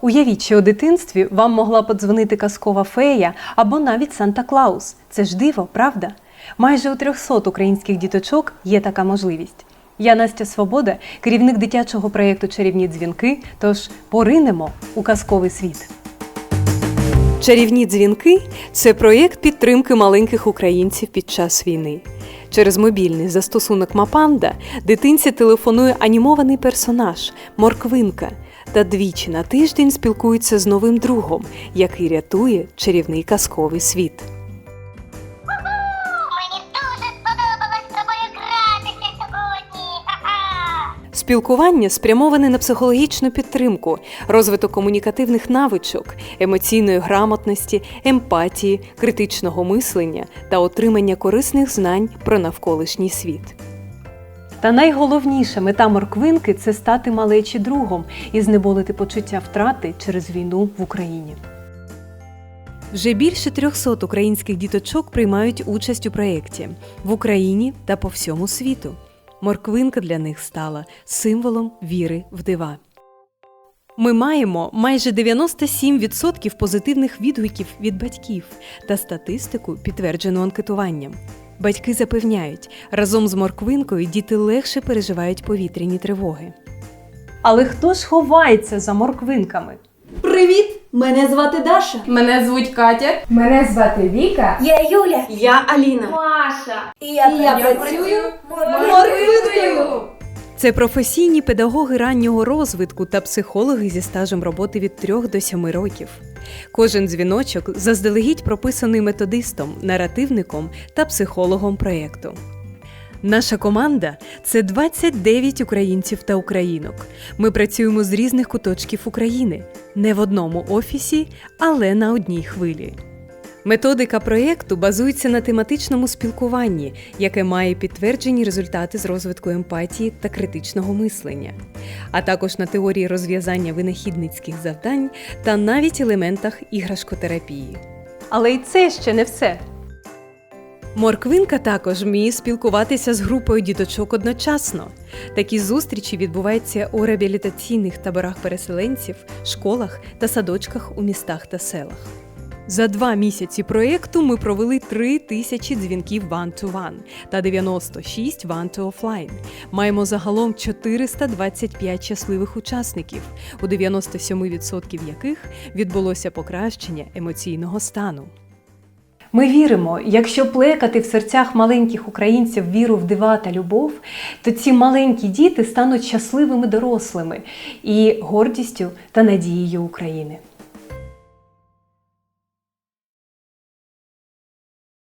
Уявіть, що у дитинстві вам могла подзвонити казкова фея або навіть Санта Клаус. Це ж диво, правда? Майже у 300 українських діточок є така можливість. Я Настя Свобода, керівник дитячого проєкту Чарівні дзвінки. Тож поринемо у казковий світ. Чарівні дзвінки це проєкт підтримки маленьких українців під час війни. Через мобільний застосунок Мапанда дитинці телефонує анімований персонаж Морквинка та двічі на тиждень спілкується з новим другом, який рятує чарівний казковий світ. Спілкування спрямоване на психологічну підтримку, розвиток комунікативних навичок, емоційної грамотності, емпатії, критичного мислення та отримання корисних знань про навколишній світ. Та найголовніша мета морквинки це стати малечі другом і знеболити почуття втрати через війну в Україні. Вже більше 300 українських діточок приймають участь у проєкті в Україні та по всьому світу. Морквинка для них стала символом віри в дива. Ми маємо майже 97% позитивних відгуків від батьків та статистику, підтверджену анкетуванням. Батьки запевняють, разом з морквинкою діти легше переживають повітряні тривоги. Але хто ж ховається за морквинками? Привіт! Мене звати Даша. Мене звуть Катя. Мене звати Віка. Я Юля. Я Аліна. Маша. І я, І я працюю морквинкою. Це професійні педагоги раннього розвитку та психологи зі стажем роботи від 3 до 7 років. Кожен дзвіночок заздалегідь прописаний методистом, наративником та психологом проєкту. Наша команда це 29 українців та українок. Ми працюємо з різних куточків України, не в одному офісі, але на одній хвилі. Методика проєкту базується на тематичному спілкуванні, яке має підтверджені результати з розвитку емпатії та критичного мислення, а також на теорії розв'язання винахідницьких завдань та навіть елементах іграшкотерапії. Але й це ще не все. Морквинка також вміє спілкуватися з групою діточок одночасно. Такі зустрічі відбуваються у реабілітаційних таборах переселенців, школах та садочках у містах та селах. За два місяці проєкту ми провели 3 тисячі дзвінків one-to-one та 96 one-to offline. Маємо загалом 425 щасливих учасників, у 97% яких відбулося покращення емоційного стану. Ми віримо, якщо плекати в серцях маленьких українців віру в дива та любов, то ці маленькі діти стануть щасливими дорослими і гордістю та надією України.